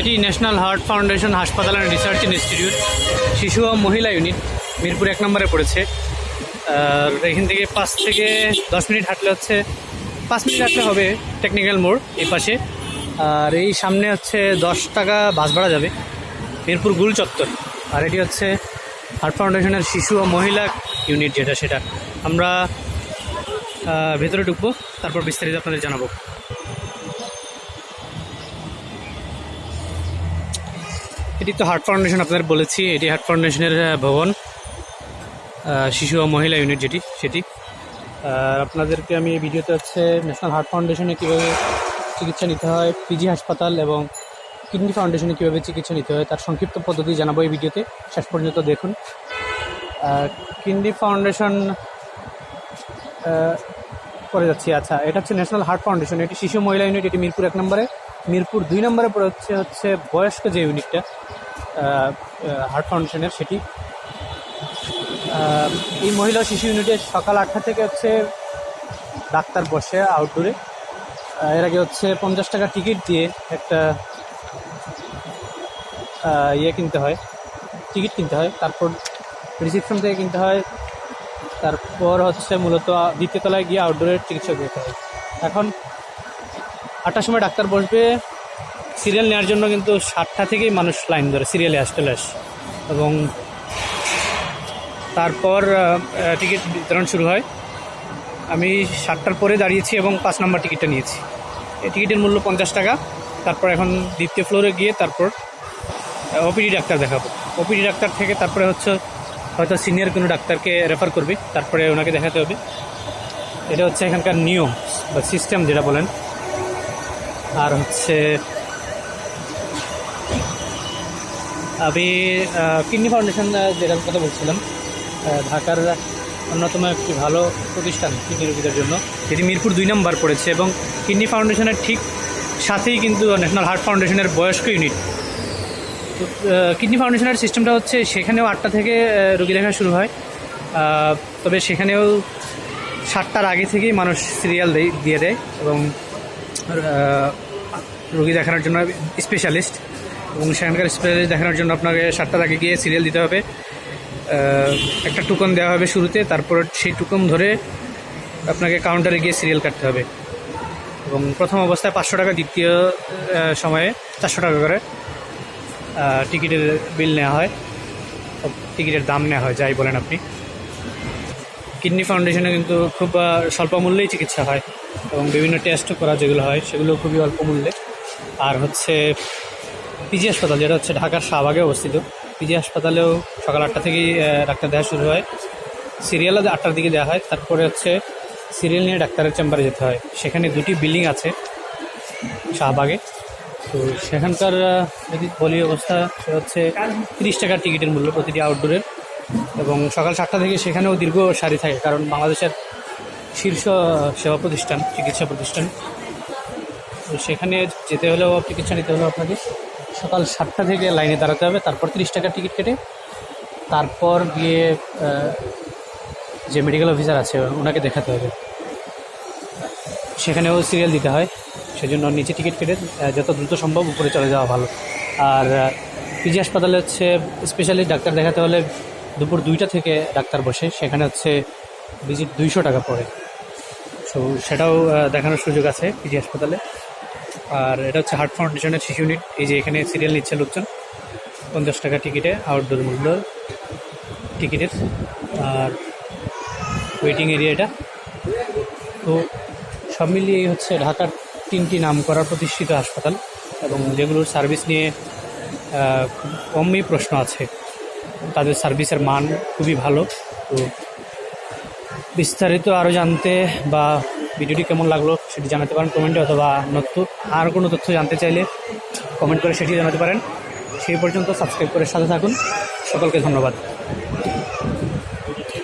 এটি national heart foundation হাসপাতাল and research institute, শিশু ও মহিলা ইউনিট, মিরপুর এক নম্বরে পড়েছে। আর এখান থেকে পাঁচ থেকে দশ মিনিট হাঁটলে হচ্ছে, পাঁচ মিনিট হাঁটলে হবে টেকনিক্যাল মোড় এই পাশে। আর এই সামনে হচ্ছে দশ টাকা বাস ভাড়া যাবে, মিরপুর গুল চত্বর। আর এটি হচ্ছে হার্ট ফাউন্ডেশনের শিশু ও মহিলা ইউনিট যেটা, সেটা। আমরা ভেতরে ঢুকবো, তারপর বিস্তারিত আপনাদের জানাব। এটি তো হার্ট ফাউন্ডেশন আপনাদের বলেছি, এটি হার্ট ফাউন্ডেশনের ভবন। শিশু ও মহিলা ইউনিট যেটি, সেটি। আর আপনাদেরকে আমি এই ভিডিওতে হচ্ছে ন্যাশনাল হার্ট ফাউন্ডেশনে কীভাবে চিকিৎসা নিতে হয় পিজি হাসপাতাল এবং কিডনি ফাউন্ডেশনে কীভাবে চিকিৎসা নিতে হয়, তার সংক্ষিপ্ত পদ্ধতি জানাব এই ভিডিওতে। শেষ পর্যন্ত দেখুন। কিডনি ফাউন্ডেশন করে যাচ্ছি। আচ্ছা এটা হচ্ছে ন্যাশনাল হার্ট ফাউন্ডেশন এটি শিশু মহিলা ইউনিট এটি মিরপুর এক নম্বরে। মিরপুর দুই নম্বরে পড়ে হচ্ছে হচ্ছে বয়স্ক যে ইউনিটটা হার্ট ফাউন্ডেশনের সেটি। এই মহিলা শিশু ইউনিটে সকাল আটটা থেকে হচ্ছে ডাক্তার বসে আউটডোরে এর আগে হচ্ছে পঞ্চাশ টাকা টিকিট দিয়ে একটা ইয়ে কিনতে হয় টিকিট কিনতে হয়। তারপর রিসিপশন থেকে কিনতে হয় তারপর হচ্ছে মূলত দ্বিতীয় তলায় গিয়ে আউটডোরের চিকিৎসা দিতে হবে। এখন আটটার সময় ডাক্তার বসবে সিরিয়াল নেওয়ার জন্য কিন্তু সাতটা থেকেই মানুষ লাইন ধরে সিরিয়ালে আসতে আসে। এবং তারপর টিকিট বিতরণ শুরু হয়। আমি সাতটার পরে দাঁড়িয়েছি এবং পাঁচ নম্বর টিকিটটা নিয়েছি। এই টিকিটের মূল্য পঞ্চাশ টাকা। তারপর এখন দ্বিতীয় ফ্লোরে গিয়ে তারপর ওপিডি ডাক্তার দেখাবো। ওপিডি ডাক্তার থেকে তারপরে হচ্ছে হয়তো সিনিয়র কোনো ডাক্তারকে রেফার করবে, তারপরে ওনাকে দেখাতে হবে। এটা হচ্ছে এখানকার নিয়ম বা সিস্টেম যেটা বলেন। আর হচ্ছে, আমি কিডনি ফাউন্ডেশন যেটার কথা বলছিলাম ঢাকার অন্যতম একটি ভালো প্রতিষ্ঠান কিডনি রোগীদের জন্য। যেটি মিরপুর দুই নম্বর পড়েছে এবং কিডনি ফাউন্ডেশনের ঠিক সাথেই কিন্তু ন্যাশনাল হার্ট ফাউন্ডেশনের বয়স্ক ইউনিট কিডনি ফাউন্ডেশনের সিস্টেমটা হচ্ছে সেখানেও আটটা থেকে রুগী দেখা শুরু হয়। তবে সেখানেও সাতটার আগে থেকেই মানুষ সিরিয়াল দিয়ে, দেয় এবং রুগী দেখানোর জন্য স্পেশালিস্ট এবং সেখানকার স্পেশালিস্ট দেখানোর জন্য আপনাকে সাতটার আগে গিয়ে সিরিয়াল দিতে হবে। একটা টুকন দেওয়া হবে শুরুতে, তারপর সেই টুকন ধরে আপনাকে কাউন্টারে গিয়ে সিরিয়াল কাটতে হবে। এবং প্রথম অবস্থায় পাঁচশো টাকা দ্বিতীয় সময়ে চারশো টাকা করে। টিকিটের বিল নেওয়া হয়। টিকিটের দাম নেওয়া হয়, যাই বলেন আপনি। কিডনি ফাউন্ডেশনে কিন্তু খুব স্বল্প মূল্যেই চিকিৎসা হয় এবং বিভিন্ন টেস্টও করা যেগুলো হয়, সেগুলো খুবই অল্প মূল্যে। আর হচ্ছে পিজি হাসপাতাল, যেটা হচ্ছে ঢাকার শাহবাগে অবস্থিত পিজি হাসপাতালেও সকাল আটটা থেকেই ডাক্তার দেওয়া শুরু হয়। সিরিয়ালও আটটার দিকে দেওয়া হয়, তারপরে হচ্ছে সিরিয়াল নিয়ে ডাক্তারের চেম্বারে যেতে হয়। সেখানে দুটি বিল্ডিং আছে শাহবাগে। তো সেখানকার যদি বলি অবস্থা সেটা হচ্ছে তিরিশ টাকার টিকিটের মূল্য প্রতিটি আউটডোরের এবং সকাল সাতটা থেকে সেখানেও দীর্ঘ সারি থাকে, কারণ বাংলাদেশের শীর্ষ সেবা প্রতিষ্ঠান, চিকিৎসা প্রতিষ্ঠান। তো সেখানে যেতে হলেও চিকিৎসা নিতে হলেও আপনাকে সকাল সাতটা থেকে লাইনে দাঁড়াতে হবে, তারপর তিরিশ টাকার টিকিট কেটে, তারপর গিয়ে যে মেডিকেল অফিসার আছে, ওনাকে দেখাতে হবে। সেখানেও সিরিয়াল দিতে হয়। সেজন্য নিচে টিকিট কেটে যত দ্রুত সম্ভব উপরে চলে যাওয়া ভালো। আর পিজি হাসপাতালে হচ্ছে স্পেশালি ডাক্তার দেখাতে হলে দুপুর দুইটা থেকে ডাক্তার বসে, সেখানে হচ্ছে ভিজিট দুইশো টাকা পড়ে। সো সেটাও দেখানোর সুযোগ আছে পিজি হাসপাতালে। আর এটা হচ্ছে হার্ট ফাউন্ডেশনের শিশু ইউনিট এই যে এখানে সিরিয়াল নিচ্ছে লোকজন, পঞ্চাশ টাকা টিকিটে আউটডোর মূল্য টিকিটের। আর ওয়েটিং এরিয়া এটা। তো সব মিলিয়ে হচ্ছে ঢাকার তিনটি নাম করা প্রতিষ্ঠিত হাসপাতাল এবং যেগুলোর সার্ভিস নিয়ে কমই প্রশ্ন আছে। তাদের সার্ভিসের মান খুবই ভালো। তো বিস্তারিত আরও জানতে বা ভিডিওটি কেমন লাগল সেটি জানাতে পারেন কমেন্টে অথবা নত্য আর কোনো তথ্য জানতে চাইলে কমেন্ট করে সেটি জানাতে পারেন। সেই পর্যন্ত সাবস্ক্রাইব করে সাথে থাকুন। সকলকে ধন্যবাদ।